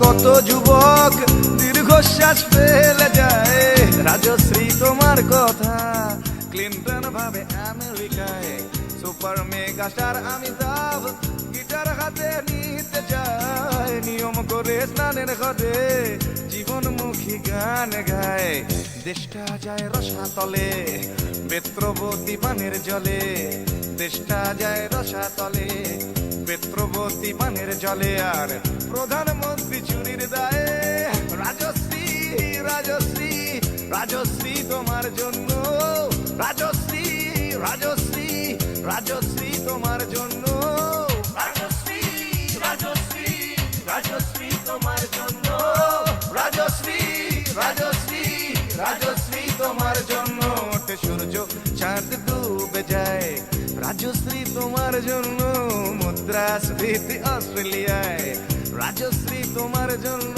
কত যুবক দীর্ঘশ্বাস ফেলে যায়। রাজশ্রী তোমার কথা, ক্লিন্টন ভাবে আমেরিকায়। Super mega star Amitabh guitar হাতে নিতে চায়। নিয়ম করে স্নানের ঘরে জীবনমুখী গান গায়। দেশটা যায় রসাতলে, বেত্রবতী পানের জলে। দেশটা যায় রসাতলে পেত্রবতী পানের জলে আর প্রধানমন্ত্রী চুরির দায়ে। রাজশ্রী রাজশ্রী রাজশ্রী তোমার জন্য। রাজশ্রী রাজশ্রী রাজশ্রী তোমার জন্য। রাজশ্রী রাজশ্রী রাজশ্রী তোমার জন্য। রাজশ্রী রাজশ্রী রাজশ্রী তোমার জন্য। ওঠে সূর্য চাঁদ ডুবে যায়। রাজশ্রী, তোমার জন্য মুদ্রাস্ফীতি অস্ট্রেলিয়ায়। রাজশ্রী, তোমার জন্য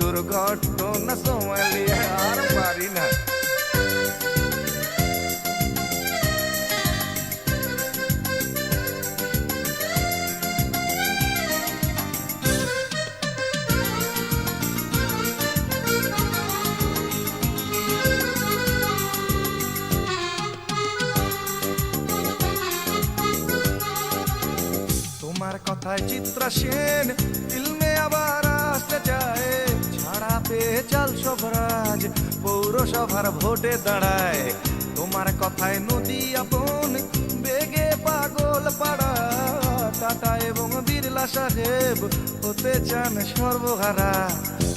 দুর্ঘটনা সোমালিয়া আর পারি না। কথায় চিত্রা সেন, ফিল্মে আবার আসতে চায় ছাড়া পেয়ে চাল সবরাজ, পৌরসভার ভোটে দাঁড়ায়। তোমার কথায় নদী আপন, বেগে পাগল পাড়া, টাটা এবং বিড়লা সাহেব হতে চান সর্বহারা।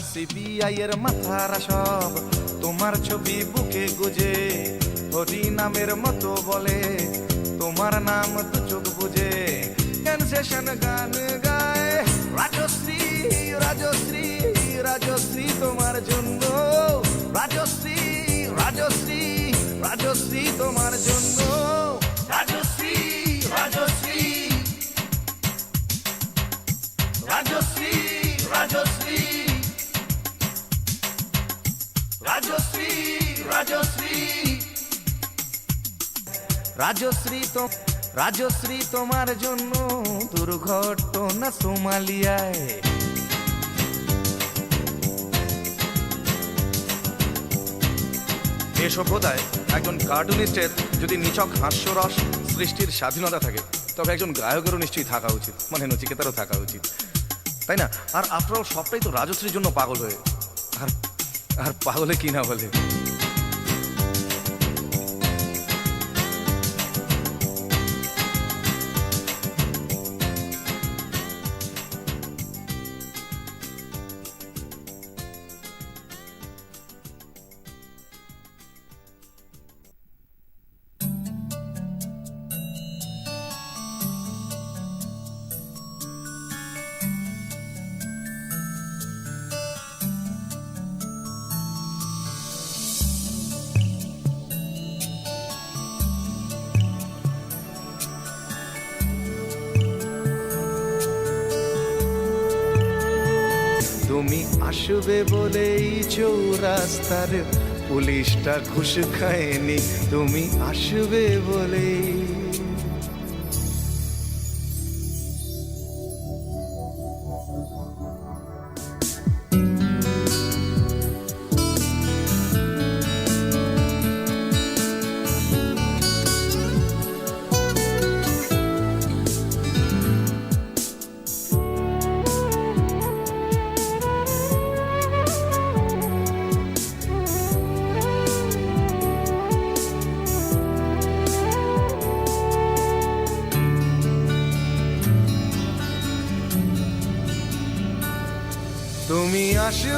সিবিআই এর মাথারা সব তোমার ছবি বুকে গুজে হরি নামের মতো বলে, তোমার নাম তো চোখ বুঝে। সেশন গান গায়। রাজশ্রী রাজশ্রী রাজশ্রী তোমার জন্য। রাজশ্রী রাজশ্রী রাজশ্রী তোমার জন্য। রাজশ্রী রাজশ্রী। রাজশ্রী রাজশ্রী। রাজশ্রী রাজশ্রী। রাজশ্রী তো রাজশ্রী তোমার জন্য দুর্ঘটনা সোমালিয়ায়। এ সভ্যতায় একজন কার্টুনিস্টের যদি নিচক হাস্যরস সৃষ্টির স্বাধীনতা থাকে, তবে একজন গায়কেরও নিশ্চয়ই থাকা উচিত মানে নচিকেতারও থাকা উচিত। তাই না? আর আফটার সবটাই তো রাজশ্রীর জন্য পাগল হয়ে। আর আর পাগলে কি না বলে? আসবে বলেই চৌরাস্তার পুলিশটা ঘুষ খায়নি। তুমি আসবে বলেই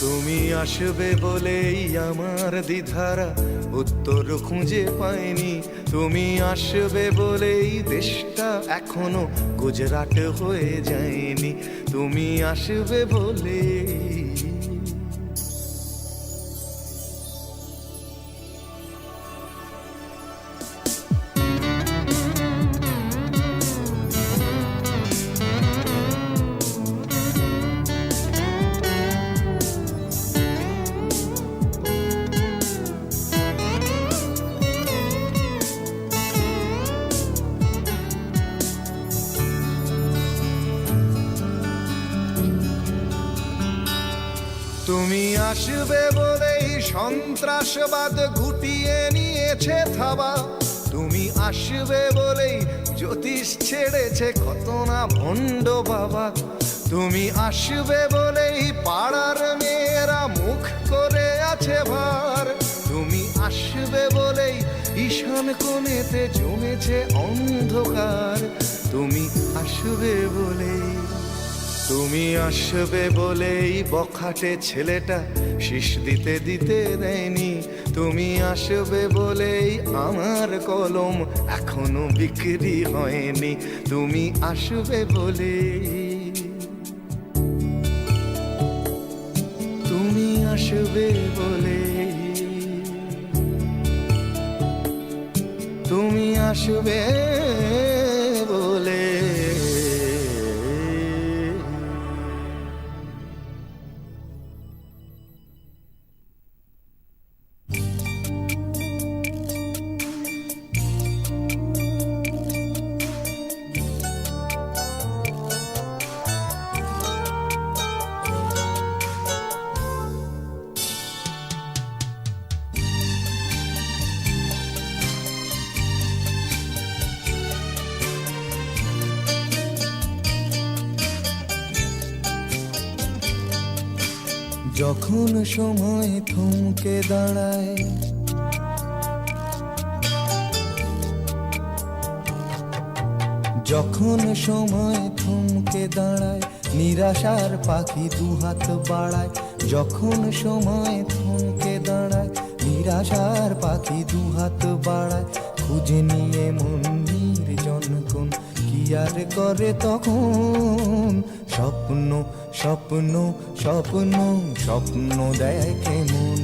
তুমি আসবে বলেই আমার দ্বিধারা। উত্তর খুঁজে পায়নি তুমি আসবে বলেই দেশটা এখনও গুজরাট হয়ে যায়নি। তুমি আসবে বলেই সন্ত্রাসবাদ গুটিয়ে নিয়েছে থাবা। তুমি আসবে বলেই জ্যোতিষ ছেড়েছে কত না ভণ্ড বাবা। তুমি আসবে বলেই পাড়ার মেয়েরা মুখ করে আছে ভার। তুমি আসবে বলেই ঈশান কোণেতে জমেছে অন্ধকার। তুমি আসবে বলেই তুমি আসবে বলেই বখাটে ছেলেটা, শীষ দিতে দিতে দেয়নি। তুমি আসবে বলেই আমার কলম এখনও বিক্রি হয়নি। তুমি আসবে বলেই। তুমি আসবে বলে তুমি আসবে বলে যখন সময় থমকে দাঁড়ায়, নিরাশার পাখি দুহাত বাড়ায়, যখন সময় থমকে দাঁড়ায়, নিরাশার পাখি দুহাত বাড়ায়, খুঁজে নিয়ে মন নির্জন কোন কি আর করে তখন? স্বপ্ন স্বপ্ন স্বপ্ন স্বপ্ন দেখে মন।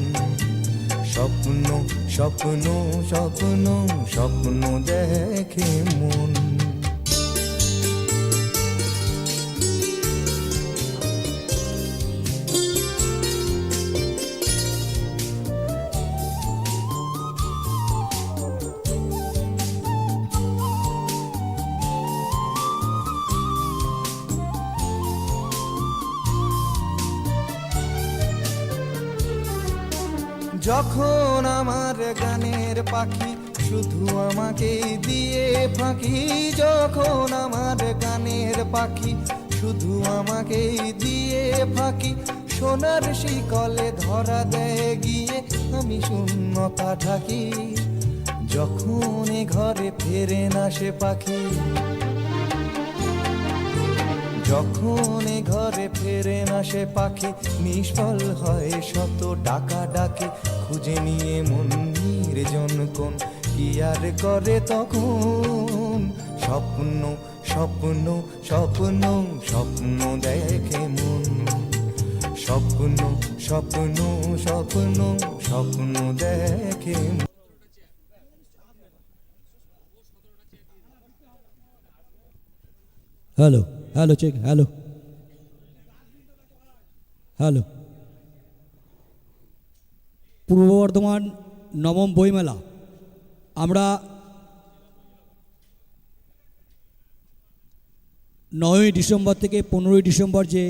স্বপ্ন স্বপ্ন স্বপ্ন স্বপ্ন দেখে মন। যখন আমার গানের পাখি শুধু আমাকে দিয়ে ফাঁকি, যখন আমার গানের পাখি শুধু আমাকে দিয়ে ফাঁকি, সোনার শিকলে ধরা দেয় গিয়ে আমি শূন্যতা ঢাকি। যখন ঘরে ফেরে না সে পাখি যখন ঘরে ফেরে না সে পাখি, নিষ্ফল হয় শত ডাকা ডাকে। খুঁজে নিয়ে মন নির্জন কোন, কি আর করে তখন? স্বপ্ন স্বপ্ন স্বপ্ন স্বপ্ন দেখে মন। স্বপ্ন স্বপ্ন স্বপ্ন স্বপ্ন দেখে hello. Hello check hello hello Purba Bardhaman নবম বইমেলা। আমরা নয়ই ডিসেম্বর থেকে পনেরোই ডিসেম্বর যে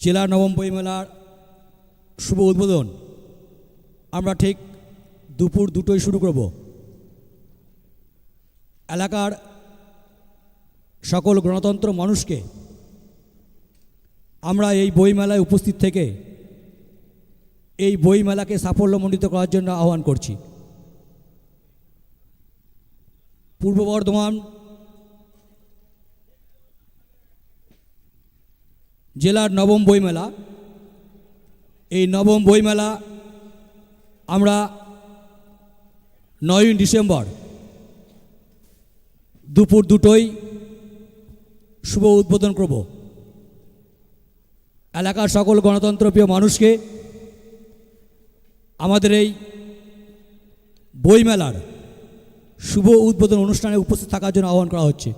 জেলা নবম বইমেলার শুভ উদ্বোধন, আমরা ঠিক দুপুর দুটোই শুরু করব। এলাকার সকল গণতন্ত্র মানুষকে আমরা এই বইমেলায় উপস্থিত থেকে এই বইমেলাকে সাফল্যমণ্ডিত করার জন্য আহ্বান করছি। পূর্ব বর্ধমান জেলার নবম বইমেলা। এই নবম বইমেলা আমরা নয়ই ডিসেম্বর দুপুর দুটোই শুভ উদ্বোধন করব। এলাকার সকল গণতন্ত্রপ্রিয় মানুষকে, আমাদের এই বইমেলার শুভ উদ্বোধন অনুষ্ঠানে উপস্থিত থাকার জন্য আহ্বান করা হচ্ছে।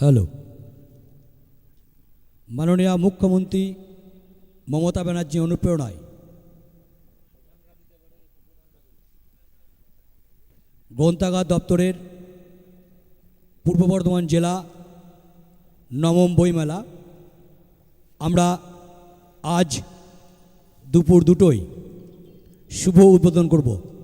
হ্যালো। মাননীয় মুখ্যমন্ত্রী মমতা ব্যানার্জি অনুপ্রেরণায়। গ্রন্থাগার দপ্তরের পূর্ব বর্ধমান জেলা নবম বইমেলা। আমরা আজ দুপুর দুটোই শুভ উদ্বোধন করব।